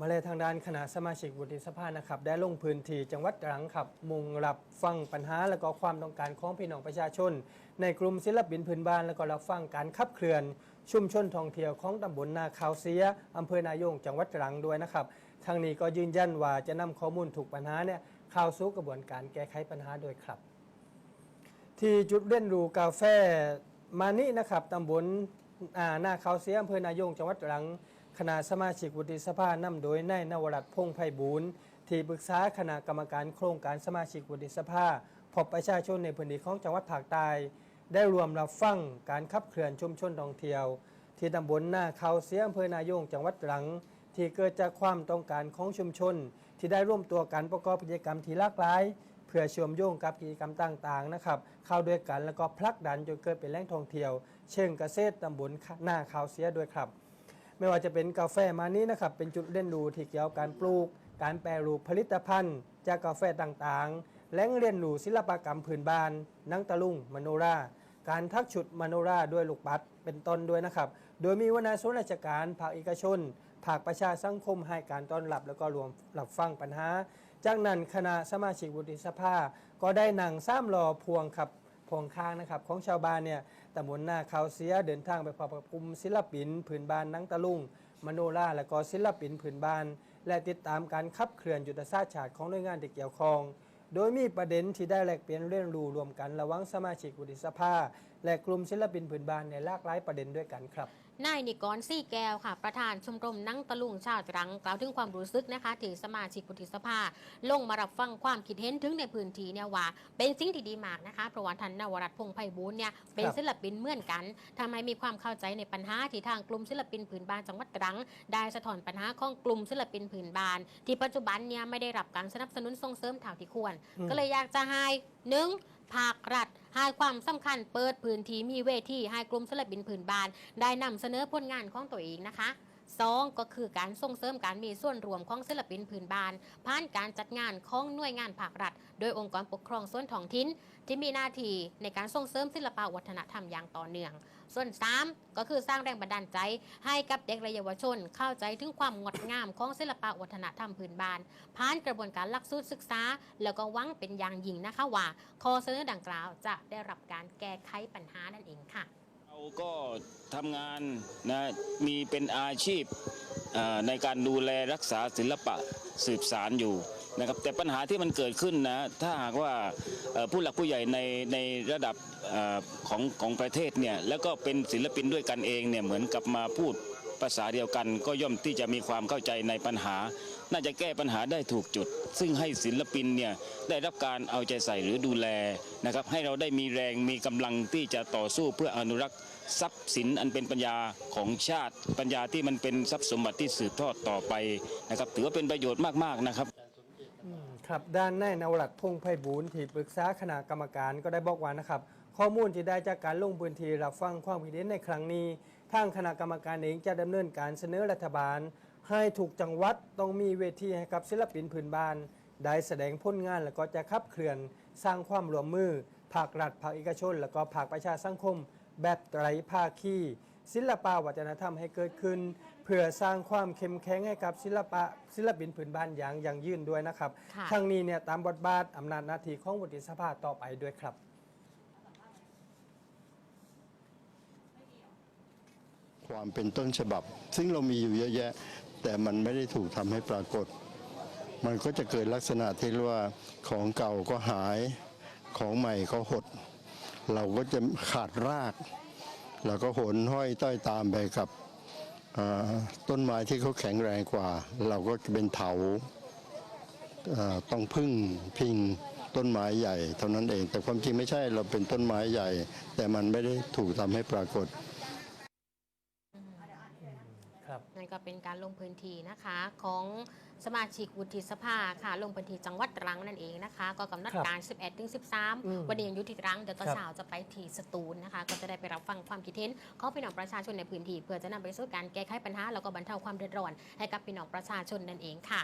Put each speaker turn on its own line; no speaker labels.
มาเลยทางด้านคณะสมาชิกวุฒิสภานะครับ ได้ลงพื้นที่จังหวัดตรังครับมุงรับฟังปัญหา และก็ความต้องการของพี่น้องประชาชน ในกลุ่มศิลปินพื้นบ้าน และก็รับฟังการขับเคลื่อน ชุมชนท่องเที่ยวของตำบลนาคาวเสียอำเภอนายงจังหวัดตรังด้วยนะครับทางนี้ก็ยืนยันว่าจะนำข้อมูลถูกปัญหาเนี่ยเข้าสู่กระบวนการแก้ไขปัญหาโดยครับ ที่จุดเล่นรูกาแฟมานี่นะครับตำบลอ่าหน้าขาเสียอำเภอนายงจังหวัดตรัง คณะสมาชิกวุฒิสภานำโดยนายนวรัตพงไพบูลที่ปรึกษาคณะกรรมการโครงการสมาชิกวุฒิสภาพบประชาชนในพื้นที่ของจังหวัดภาคใต้ได้รวมรับฟังการขับเคลื่อนชุมชนท่องเที่ยว ที่ตำบลหน้าเขาเสียอำเภอนายงจังหวัดตรัง ที่เกิดจากความต้องการของชุมชน ที่ได้ร่วมตัวกันประกอบกิจกรรมที่หลากหลาย เพื่อเชื่อมโยงกับกิจกรรมต่างๆนะครับเข้าด้วยกันแล้วก็ผลักดันจนเกิดเป็นแหล่งท่องเที่ยว เชิงเกษตรตำบลหน้าเขาเสียด้วยครับ ไม่ว่าจะเป็นกาแฟมานี้นะครับเป็นจุดเล่นรู้ที่เกี่ยวกับการปลูก การแปรรูปผลิตภัณฑ์ จากกาแฟต่างๆ แหล่งเรียนรู้ศิลปกรรมพื้นบ้านนังตะลุงมโนราการทักชุดมโนราด้วยลูกปัดเป็นต้นด้วยนะครับ โดยมีวนาส่วนราชการภาคเอกชน ภาคประชาสังคมให้การต้อนรับแล้วก็รวมรับฟังปัญหา จากนั้นคณะสมาชิกวุฒิสภา ก็ได้นั่งซ้ำรอพวงครับ พวงค้างนะครับ ของชาวบ้านเนี่ยตำบลหน้าเขาเสียเดินทางไปพบกับกลุ่มศิลปินผืนบ้านนังตะลุงมโนราและก็ศิลปินผืนบ้าน และติดตามการขับเคลื่อนยุทธศาสตร์ชาติของหน่วยงานที่เกี่ยวข้อง โดยมีประเด็นที่ได้แลกเปลี่ยนเรียนรู้รวมกันระหว่างสมาชิกวุฒิสภา และกลุ่มศิลปินผืนบ้านในหลากหลายประเด็นด้วยกันครับ
นายนิกรซี่แก้วค่ะ ประธานชมรมนั่งตะลุงชาวตรังกล่าวถึงความรู้สึกนะคะที่สมาชิกวุฒิสภา ลงมารับฟังความคิดเห็นถึงในพื้นที่เนี่ยว่า เป็นสิ่งที่ดีมากนะคะเพราะว่าท่านนวรัตน์พงไพบูลย์เนี่ยเป็นศิลปินเหมือนกันทำให้มีความเข้าใจในปัญหาที่ทางกลุ่มศิลปินผืนบ้านจังหวัดตรัง ได้สะท้อนปัญหาของกลุ่มศิลปินผืนบ้าน ที่ปัจจุบันเนี่ยไม่ได้รับการสนับสนุนส่งเสริมเท่าที่ควร ก็เลยอยากจะให้หนึ่งภาครัฐ ให้ความสำคัญเปิดพื้นที่มีเวทีให้กลุ่มศิลปินผืนบาน ได้นำเสนอผลงานของตัวเองนะคะ สองก็คือการส่งเสริมการมีส่วนรวมของศิลปินผืนบ้าน ผ่านการจัดงานของหน่วยงานภาครัฐ โดยองค์กรปกครองส่วนท้องถิ่นที่มีหน้าที่ในการส่งเสริมศิลปวัฒนธรรมอย่างต่อเนื่อง ส่วน 3 ก็คือสร้างแรงบันดาลใจ ให้กับเด็กและเยาวชน เข้าใจถึงความงดงามของศิลปวัฒนธรรมพื้นบ้าน ผ่านกระบวนการหลักสูตรศึกษา แล้วก็วังเป็นอย่างยิ่งนะคะว่าข้อเสนอดังกล่าวจะได้รับการแก้ไขปัญหานั่นเองค่ะ
เราก็ทำงานนะมีเป็นอาชีพในการดูแลรักษาศิลปะสืบสารอยู่นะครับแต่ปัญหาที่มันเกิดขึ้นนะถ้าหากว่าผู้หลักผู้ใหญ่ในในระดับอของของประเทศเนี่ยแล้วก็เป็นศิลปินด้วยกันเองเนี่ยเหมือนกับมาพูด ภาษาเดียวกันก็ย่อมที่จะมีความเข้าใจในปัญหา น่าจะแก้ปัญหาได้ถูกจุด ซึ่งให้ศิลปินเนี่ยได้รับการเอาใจใส่หรือดูแลนะครับให้เราได้มีแรงมีกำลังที่จะต่อสู้เพื่ออนุรักษ์ทรัพย์สินอันเป็นปัญญาของชาติ ปัญญาที่มันเป็นทรัพย์สมบัติที่สืบทอดต่อไปนะครับถือว่าเป็นประโยชน์มากๆนะครับ
ครับด้านนายนวรัตพงไพบูลที่ปรึกษาคณะกรรมการก็ได้บอกว่านะครับ ข้อมูลที่ได้จากการลงพื้นที่รับฟังความคิดเห็นในครั้งนี้างคณะกรรมการเองจะดำเนินการเสนอรัฐบาล ให้ถูกจังหวัดต้องมีเวทีให้กับศิลปินพื้นบ้าน ได้แสดงผลงานแล้วก็จะขับเคลื่อนสร้างความร่วมมือภาครัฐภาคเอกชน แล้วก็ภาคประชาสังคม แบบไตรภาคีศิลปวัฒนธรรมให้เกิดขึ้น เพื่อสร้างความเข้มแข็งให้กับศิลปะศิลปินพื้นบ้านอย่างยั่งยืนด้วยนะครับ
ค่ะ
ทั้งนี้เนี่ยตามบทบาทอำนาจหน้าที่ของวุฒิสภาต่อไปด้วยครับ
ความเป็นต้นฉบับ ซึ่งเรามีอยู่เยอะแยะ แต่มันไม่ได้ถูกทำให้ปรากฏ มันก็จะเกิดลักษณะที่เรียกว่าของเก่าก็หายของใหม่ก็หด เราก็จะขาดรากเราก็หนห้อยต้อยตามไปกับต้นไม้ที่เขาแข็งแรงกว่า เราก็จะเป็นเถาต้องพึ่งพิงต้นไม้ใหญ่ เท่านั้นเอง แต่ความจริงไม่ใช่เราเป็นต้นไม้ใหญ่ แต่มันไม่ได้ถูกทำให้ปรากฏ
ครับ
นั่นก็เป็นการลงพื้นที่นะคะ ของสมาชิกวุฒิสภาค่ะ ลงพื้นที่จังหวัดตรังนั่นเองนะคะ ก็กำหนด
ครับ
การ 11ถึง
อืม
13 วันนี้ยังอยู่ที่ตรังเดี๋ยวตอน
ครับ
เช้าจะไปที่สตูลนะคะ ก็จะได้ไปรับฟังความคิดเห็นของพี่น้องประชาชนในพื้นที่เพื่อจะนำไปสู่การแก้ไขปัญหาแล้วก็บรรเทาความเดือดร้อนให้กับพี่น้องประชาชนนั่นเองค่ะ